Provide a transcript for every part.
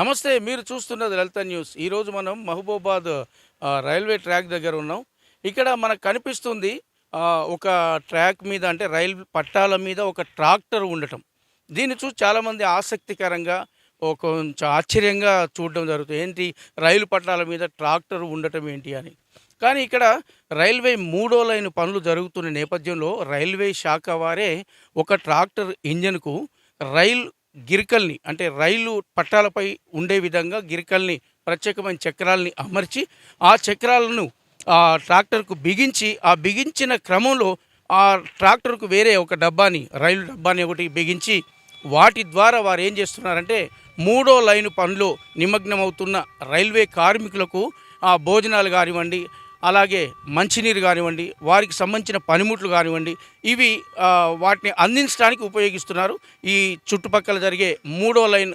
నమస్తే మీరు చూస్తున్నది లలిత న్యూస్. ఈరోజు మనం మహబూబాద్ రైల్వే ట్రాక్ దగ్గర ఉన్నాం. ఇక్కడ మనకు కనిపిస్తుంది ఒక ట్రాక్ మీద అంటే రైల్ పట్టాల మీద ఒక ట్రాక్టర్ ఉండటం. దీన్ని చూసి చాలామంది ఆసక్తికరంగా ఒక కొంచెం ఆశ్చర్యంగా చూడడం జరుగుతుంది. ఏంటి? రైలు పట్టాల మీద ట్రాక్టర్ ఉండటం ఏంటి అని. కానీ ఇక్కడ రైల్వే మూడో లైన్ పనులు జరుగుతున్న నేపథ్యంలో రైల్వే శాఖ వారే ఒక ట్రాక్టర్ ఇంజన్కు రైల్ గిరికల్ని అంటే రైలు పట్టాలపై ఉండే విధంగా గిరికల్ని ప్రత్యేకమైన చక్రాలని అమర్చి ఆ చక్రాలను ఆ ట్రాక్టర్కు బిగించి ఆ బిగించిన క్రమంలో ఆ ట్రాక్టర్కు వేరే ఒక డబ్బాని రైలు డబ్బాని ఒకటి బిగించి వాటి ద్వారా వారు ఏం చేస్తున్నారంటే మూడో లైను పనిలో నిమగ్నమవుతున్న రైల్వే కార్మికులకు ఆ భోజనాలు కానివ్వండి అలాగే మంచినీరు కానివ్వండి వారికి సంబంధించిన పనిముట్లు కానివ్వండి ఇవి వాటిని అందించడానికి ఉపయోగిస్తున్నారు. ఈ చుట్టుపక్కల జరిగే మూడో లైన్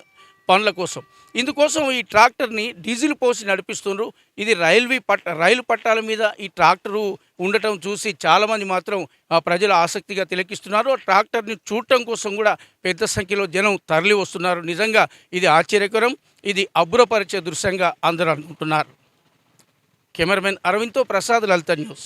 పనుల కోసం. ఇందుకోసం ఈ ట్రాక్టర్ని డీజిల్ పోసి నడిపిస్తున్నారు ఇది రైల్వే పట్ట రైలు పట్టాల మీద ఈ ట్రాక్టరు ఉండటం చూసి చాలామంది మాత్రం ప్రజలు ఆసక్తిగా తిలకిస్తున్నారు. ఆ ట్రాక్టర్ని చూడటం కోసం కూడా పెద్ద సంఖ్యలో జనం తరలి వస్తున్నారు నిజంగా ఇది ఆశ్చర్యకరం. ఇది అబ్బురపరిచే దృశ్యంగా అందరూ అనుకుంటున్నారు. కెమెరామెన్ అరవింద్తో ప్రసాద్ లలిత న్యూస్